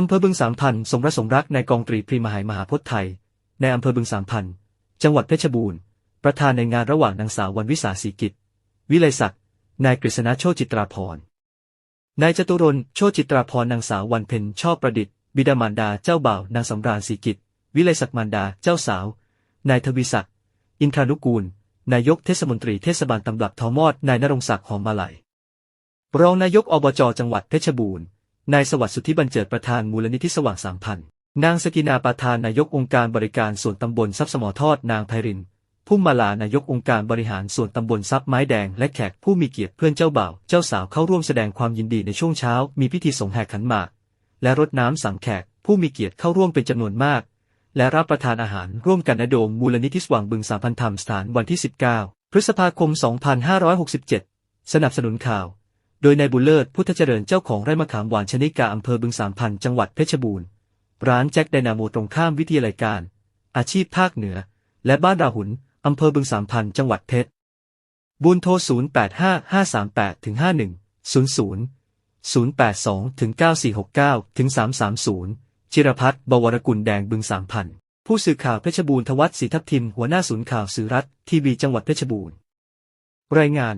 อำเภอบึงสามพันทรงรักสมรักในกองตรีพรีมหายมหาพจน์ไทย ในอำเภอบึงสามพันจังหวัดเพชรบูรณ์ ประธานในงานระหว่างนางสาววันวิสาสีกิจ วิไลศักดิ์นายกฤษณะโชจิตราพรนายจตุรนโชจิตราพรนางสาววันเพ็ญชอบประดิษฐ์ บิดามารดาเจ้าบ่าวนางสำราญศรีกิจ วิไลศักดิ์มารดาเจ้าสาว นายทวีศักดิ์อินทรานุกูล นายกเทศมนตรีเทศบาลตำบลับทอมอดนายนรงศักดิ์หอมมาลัยรองนายกอบจจังหวัดเพชรบูรณ์ นายสวัสดิ์สุทธิบันเจิดประธานมูลนิธิสว่างสามพันนางสกินาประธานนายกองค์การบริการส่วนตำบลทรัพย์สมอทอดนางไพรินพุ่มาลานายกองค์การบริหารส่วนตำบลทรัพย์ไม้แดงและแขกผู้มีเกียรติเพื่อนเจ้าบ่าว เจ้าสาวเข้าร่วมแสดงความยินดีในช่วงเช้า มีพิธีสงแห่ขันหมาก และรดน้ำสังแขก ผู้มีเกียรติเข้าร่วมเป็นจำนวนมาก และรับประทานอาหารร่วมกันณโดมมูลนิธิสว่างบึงสามพันธรรมสถานวันที่ 19 พฤษภาคม 2567 สนับสนุนข่าว โดยนายบุญเลิศพุทธเจริญเจ้าของไร่มะขามหวานชนิกาอำเภอบึงสามพันจังหวัดเพชรบูรณ์ ร้านแจ็คไดนาโมตรงข้ามวิทยาลัยการ อาชีพภาคเหนือ และบ้านราหุนอำเภอบึงสามพันจังหวัดเพชรบุญโทร 085538-5100 082-9469-330 จิรพัฒน์บวรกุลแดงบึงสามพันผู้สื่อข่าวเพชรบูรณ์ทวัฒน์ศรีทัพทิมหัวหน้าศูนย์ข่าวสื่อรัฐทีวีจังหวัดเพชรบูรณ์ รายงาน